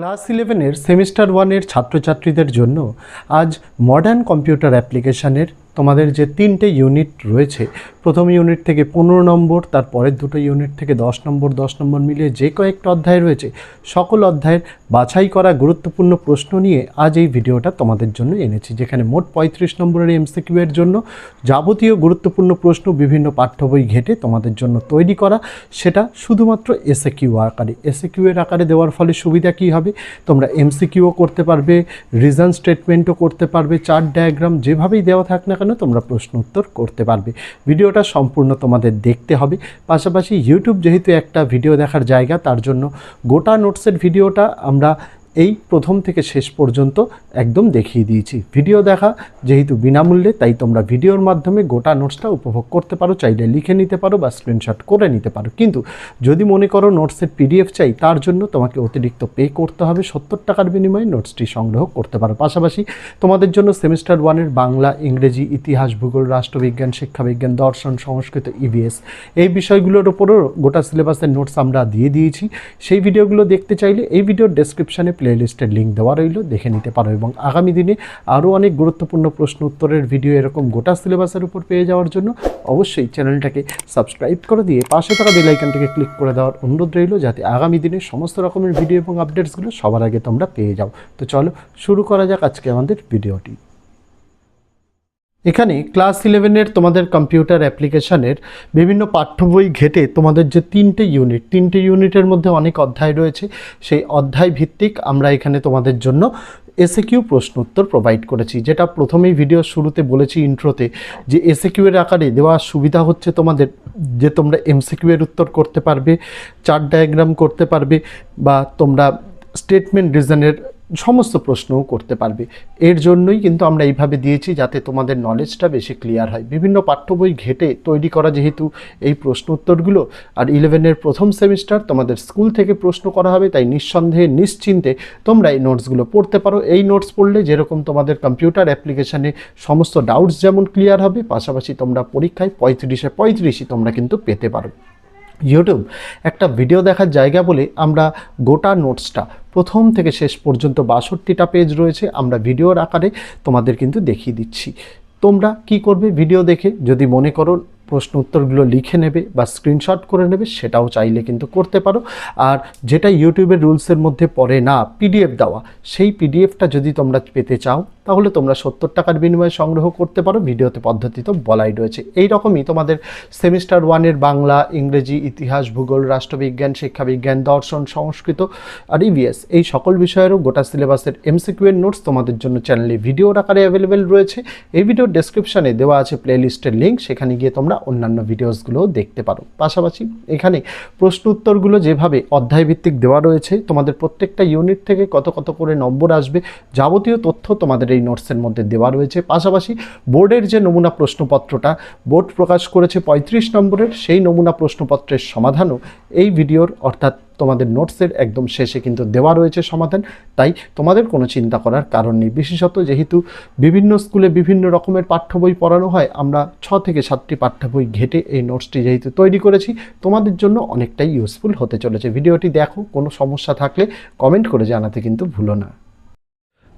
Class ইলেভেনের semester ওয়ানের ছাত্রছাত্রীদের জন্য আজ মডার্ন কম্পিউটার অ্যাপ্লিকেশানের তোমাদের যে তিনটে ইউনিট রয়েছে, প্রথম ইউনিট থেকে পনেরো নম্বর তার পরের দুটো ইউনিট থেকে দশ নম্বর দশ নম্বর মিলিয়ে যে কয়েকটা অধ্যায় রয়েছে, সকল অধ্যায়ের বাছাই করা গুরুত্বপূর্ণ প্রশ্ন নিয়ে আজ এই ভিডিওটা তোমাদের জন্য এনেছি, যেখানে মোট পঁয়ত্রিশ নম্বরের এমসিকিউ এর জন্য যাবতীয় গুরুত্বপূর্ণ প্রশ্ন, বিভিন্ন পাঠ্য বই ঘেটে তোমাদের জন্য তৈরি করা, সেটা শুধুমাত্র এসএ কিউ আকারে। এসএ এর আকারে দেওয়ার ফলে সুবিধা কী হবে? তোমরা এমসিকিউও করতে পারবে রিজন স্টেটমেন্টও করতে পারবে চার্ট ডায়াগ্রাম যেভাবেই দেওয়া থাক না কেন তোমরা প্রশ্ন উত্তর করতে পারবে। ভিডিওটা সম্পূর্ণ তোমাদের দেখতে হবে। পাশাপাশি ইউটিউব যেহেতু একটা ভিডিও দেখার জায়গা, তার জন্য গোটা নোটসের ভিডিওটা আমরা এই প্রথম থেকে শেষ পর্যন্ত একদম দেখিয়ে দিয়েছি। ভিডিও দেখা, যেহেতু বিনামূল্যে, তাই তোমরা ভিডিওর মাধ্যমে গোটা নোটসটা উপভোগ করতে পারো, চাইলে লিখে নিতে পারো বা স্ক্রিনশট করে নিতে পারো। কিন্তু যদি মনে করো নোটসের পিডিএফ চাই, তার জন্য তোমাকে অতিরিক্ত পে করতে হবে। সত্তর টাকার বিনিময়ে নোটসটি সংগ্রহ করতে পারো। পাশাপাশি তোমাদের জন্য সেমিস্টার ওয়ানের বাংলা, ইংরেজি, ইতিহাস, ভূগোল, রাষ্ট্রবিজ্ঞান, শিক্ষাবিজ্ঞান, দর্শন, সংস্কৃত ইভিএস এই বিষয়গুলোর উপরও গোটা সিলেবাসের নোটস আমরা দিয়ে দিয়েছি। সেই ভিডিওগুলো দেখতে চাইলে এই ভিডিওর ডেসক্রিপশানে প্লেলিস্টের লিঙ্ক দেওয়া রইল, দেখে নিতে পারো। এবং আগামী দিনে আরও অনেক গুরুত্বপূর্ণ প্রশ্ন উত্তরের ভিডিও এরকম গোটা সিলেবাসের উপর পেয়ে যাওয়ার জন্য অবশ্যই চ্যানেলটাকে সাবস্ক্রাইব করে দিয়ে পাশে থাকা বেলাইকানটিকে ক্লিক করে দেওয়ার অনুরোধ রইল, যাতে আগামী দিনে সমস্ত রকমের ভিডিও এবং আপডেটসগুলো সবার আগে তোমরা পেয়ে যাও। তো চলো, শুরু করা যাক আজকে আমাদের ভিডিওটি এখানে ক্লাস ইলেভেনের তোমাদের কম্পিউটার অ্যাপ্লিকেশনের বিভিন্ন পাঠ্য বই ঘেটে তোমাদের যে তিনটে ইউনিট, তিনটে ইউনিটের মধ্যে অনেক অধ্যায় রয়েছে। সেই অধ্যায় ভিত্তিক আমরা এখানে তোমাদের জন্য এসে কিউ প্রশ্ন উত্তর প্রোভাইড করেছি। যেটা প্রথমেই ভিডিও শুরুতে বলেছি ইন্ট্রোতে যে এসে কিউ এর আকারে দেওয়া সুবিধা হচ্ছে তোমাদের যে তোমরা এমসিকিউ এর উত্তর করতে পারবে চার্ট ডায়াগ্রাম করতে পারবে বা তোমরা স্টেটমেন্ট রিজনের সমস্ত প্রশ্নও করতে পারবে। এর জন্যই কিন্তু আমরা এইভাবে দিয়েছি যাতে তোমাদের নলেজটা বেশি ক্লিয়ার হয়। বিভিন্ন পাঠ্য বই ঘেটে তৈরি করা যেহেতু এই প্রশ্ন উত্তরগুলো, আর ইলেভেনের প্রথম সেমিস্টার তোমাদের স্কুল থেকে প্রশ্ন করা হবে, তাই নিঃসন্দেহে, নিশ্চিন্তে তোমরা এই নোটসগুলো পড়তে পারো। এই নোটস পড়লে যেরকম তোমাদের কম্পিউটার অ্যাপ্লিকেশানে সমস্ত ডাউটস যেমন ক্লিয়ার হবে, পাশাপাশি তোমরা পরীক্ষায় পঁয়ত্রিশে পঁয়ত্রিশই তোমরা কিন্তু পেতে পারো। ইউটিউব একটা ভিডিও দেখার জায়গা বলে আমরা গোটা নোটসটা প্রথম থেকে শেষ পর্যন্ত বাষট্টিটা পেজ রয়েছে, আমরা ভিডিওর আকারে তোমাদের কিন্তু দেখিয়ে দিচ্ছি। তোমরা কি করবে ভিডিও দেখে? যদি মনে করো প্রশ্ন উত্তরগুলো লিখে নেবে বা স্ক্রিনশট করে নেবে, সেটাও চাইলে কিন্তু করতে পারো। আর যেটা ইউটিউবের রুলসের মধ্যে পড়ে না পিডিএফ দেওয়া, সেই পিডিএফটা যদি তোমরা পেতে চাও তাহলে তোমরা সত্তর টাকার বিনিময়ে সংগ্রহ করতে পারো। ভিডিওতে পদ্ধতি তো বলাই রয়েছে। এই রকমই তোমাদের সেমিস্টার ওয়ানের বাংলা, ইংরেজি, ইতিহাস, ভূগোল, রাষ্ট্রবিজ্ঞান, শিক্ষাবিজ্ঞান, দর্শন, সংস্কৃত আর ইভিএস এই সকল বিষয়েরও গোটা সিলেবাসের এমসিকিউ নোটস তোমাদের জন্য চ্যানেলে ভিডিওর আকারে অ্যাভেলেবেল রয়েছে। এই ভিডিওর ডেসক্রিপশনে দেওয়া আছে প্লেলিস্টের লিঙ্ক সেখানে গিয়ে তোমরা অন্যান্য ভিডিওসগুলোও দেখতে পারো। পাশাপাশি এখানে প্রশ্ন উত্তরগুলো যেভাবে অধ্যায় ভিত্তিক দেওয়া রয়েছে, তোমাদের প্রত্যেকটা ইউনিট থেকে কত কত করে নম্বর আসবে, যাবতীয় তথ্য তোমাদের এই নোটসের মধ্যে দেওয়া রয়েছে। পাশাপাশি বোর্ডের যে নমুনা প্রশ্নপত্রটা, বোর্ড প্রকাশ করেছে পঁয়ত্রিশ নম্বরের, সেই নমুনা প্রশ্নপত্রের সমাধানও এই ভিডিওর, অর্থাৎ তোমাদের নোটসের একদম শেষে কিন্তু দেওয়া রয়েছে সমাধান। তাই তোমাদের কোনো চিন্তা করার কারণ নেই। বিশেষত যেহেতু বিভিন্ন স্কুলে বিভিন্ন রকমের পাঠ্য বই পড়ানো হয়, আমরা ছ থেকে সাতটি পাঠ্য বই ঘেটে এই নোটসটি যেহেতু তৈরি করেছি, তোমাদের জন্য অনেকটাই ইউজফুল হতে চলেছে। ভিডিওটি দেখো, কোনো সমস্যা থাকলে কমেন্ট করে জানাতে কিন্তু ভুলো না।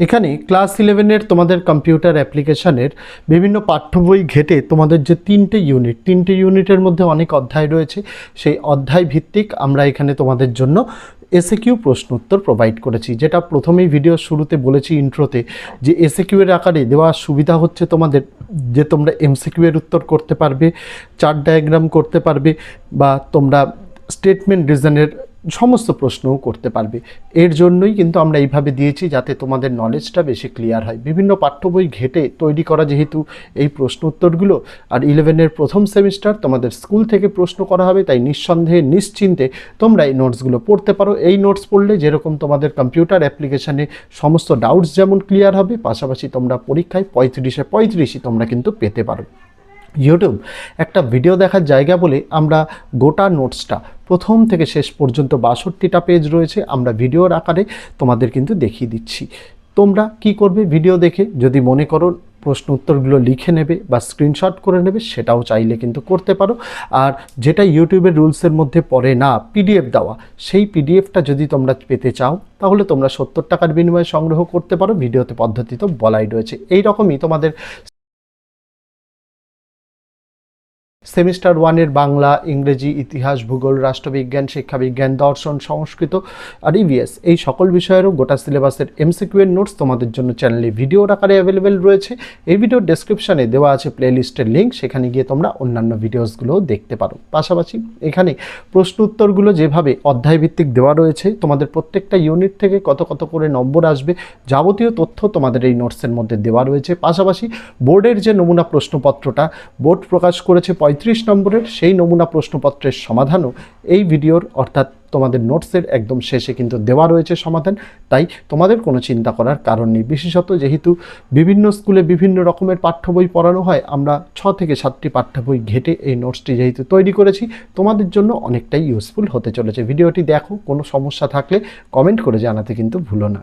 এখানে ক্লাস ইলেভেনের তোমাদের কম্পিউটার অ্যাপ্লিকেশনের বিভিন্ন পাঠ্য বই ঘেটে তোমাদের যে তিনটে ইউনিট, তিনটে ইউনিটের মধ্যে অনেক অধ্যায় রয়েছে। সেই অধ্যায় ভিত্তিক আমরা এখানে তোমাদের জন্য এসে কিউ প্রশ্ন উত্তর প্রোভাইড করেছি। যেটা প্রথমেই ভিডিও শুরুতে বলেছি ইন্ট্রোতে যে এসে কিউ এর আকারে দেওয়া সুবিধা হচ্ছে তোমাদের যে তোমরা এমসিকিউ এর উত্তর করতে পারবে, চার্ট ডায়াগ্রাম করতে পারবে বা তোমরা স্টেটমেন্ট ডিজাইনের সমস্ত প্রশ্নও করতে পারবে। এর জন্যই কিন্তু আমরা এইভাবে দিয়েছি যাতে তোমাদের নলেজটা বেশি ক্লিয়ার হয়। বিভিন্ন পাঠ্য বই ঘেটে তৈরি করা যেহেতু এই প্রশ্ন উত্তরগুলো, আর ইলেভেনের প্রথম সেমিস্টার তোমাদের স্কুল থেকে প্রশ্ন করা হবে, তাই নিঃসন্দেহে, নিশ্চিন্তে তোমরা এই নোটসগুলো পড়তে পারো। এই নোটস পড়লে যেরকম তোমাদের কম্পিউটার অ্যাপ্লিকেশানে সমস্ত ডাউটস যেমন ক্লিয়ার হবে, পাশাপাশি তোমরা পরীক্ষায় পঁয়ত্রিশে পঁয়ত্রিশই তোমরা কিন্তু পেতে পারো। ইউটিউব একটা ভিডিও দেখার জায়গা বলে আমরা গোটা নোটসটা প্রথম থেকে শেষ পর্যন্ত বাষট্টিটা পেজ রয়েছে, আমরা ভিডিওর আকারে তোমাদের কিন্তু দেখিয়ে দিচ্ছি। তোমরা কি করবে ভিডিও দেখে? যদি মনে করো প্রশ্ন উত্তরগুলো লিখে নেবে বা স্ক্রিনশট করে নেবে, সেটাও চাইলে কিন্তু করতে পারো। আর যেটা ইউটিউবের রুলসের মধ্যে পড়ে না পিডিএফ দেওয়া, সেই পিডিএফটা যদি তোমরা পেতে চাও, তাহলে তোমরা সত্তর টাকার বিনিময়ে সংগ্রহ করতে পারো। ভিডিওতে পদ্ধতি তো বলাই রয়েছে। এই রকমই তোমাদের সেমিস্টার ওয়ানের বাংলা, ইংরেজি, ইতিহাস, ভূগোল, রাষ্ট্রবিজ্ঞান, শিক্ষাবিজ্ঞান, দর্শন, সংস্কৃত আর ইভিএস এই সকল বিষয়েরও গোটা সিলেবাসের এমসিকিউ এর নোটস তোমাদের জন্য চ্যানেলে ভিডিওর আকারে অ্যাভেলেবেল রয়েছে। এই ভিডিওর ডেসক্রিপশানে দেওয়া আছে প্লেলিস্টের লিঙ্ক সেখানে গিয়ে তোমরা অন্যান্য ভিডিওসগুলোও দেখতে পারো। পাশাপাশি এখানে প্রশ্ন উত্তরগুলো যেভাবে অধ্যায় ভিত্তিক দেওয়া রয়েছে, তোমাদের প্রত্যেকটা ইউনিট থেকে কত কত করে নম্বর আসবে, যাবতীয় তথ্য তোমাদের এই নোটসের মধ্যে দেওয়া রয়েছে। পাশাপাশি বোর্ডের যে নমুনা প্রশ্নপত্রটা, বোর্ড প্রকাশ করেছে পঁয়ত্রিশ নম্বরের সেই নমুনা প্রশ্নপত্রের সমাধানও এই ভিডিওর, অর্থাৎ তোমাদের নোটসের একদম শেষে কিন্তু দেওয়া রয়েছে সমাধান। তাই তোমাদের কোনো চিন্তা করার কারণ নেই। বিশেষত যেহেতু বিভিন্ন স্কুলে বিভিন্ন রকমের পাঠ্য বই পড়ানো হয়, আমরা ছ থেকে সাতটি পাঠ্য বই ঘেটে এই নোটসটি যেহেতু তৈরি করেছি, তোমাদের জন্য অনেকটাই ইউজফুল হতে চলেছে। ভিডিওটি দেখো, কোনো সমস্যা থাকলে কমেন্ট করে জানাতে কিন্তু ভুলো না।